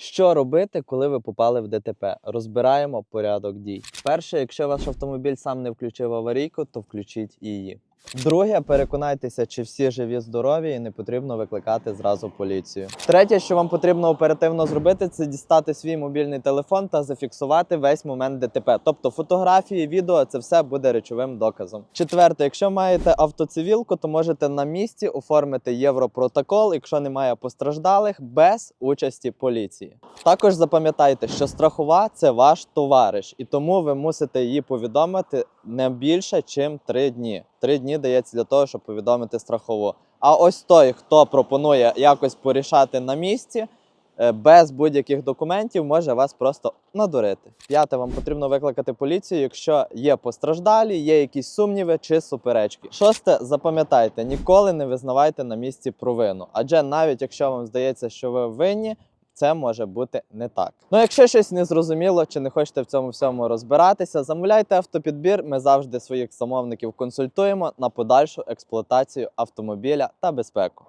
Що робити, коли ви попали в ДТП? Розбираємо порядок дій. Перше, якщо ваш автомобіль сам не включив аварійку, то включіть її. Друге, переконайтеся, чи всі живі, здорові, і не потрібно викликати зразу поліцію. Третє, що вам потрібно оперативно зробити, це дістати свій мобільний телефон та зафіксувати весь момент ДТП. Тобто фотографії, відео це все буде речовим доказом. Четверте, якщо маєте автоцивілку, то можете на місці оформити європротокол, якщо немає постраждалих, без участі поліції. Також запам'ятайте, що страхова це ваш товариш, і тому ви мусите її повідомити не більше, ніж 3 дні. Три дні дається для того, щоб повідомити страхову. А ось той, хто пропонує якось порішати на місці. е, Без будь-яких документів може вас просто надурити. П'яте, вам потрібно викликати поліцію, якщо є постраждалі, є якісь сумніви чи суперечки. Шосте, запам'ятайте, ніколи не визнавайте на місці провину. Адже навіть якщо вам здається, що ви винні, це може бути не так. Ну, якщо щось не зрозуміло чи не хочете в цьому всьому розбиратися, замовляйте автопідбір. Ми завжди своїх замовників консультуємо на подальшу експлуатацію автомобіля та безпеку.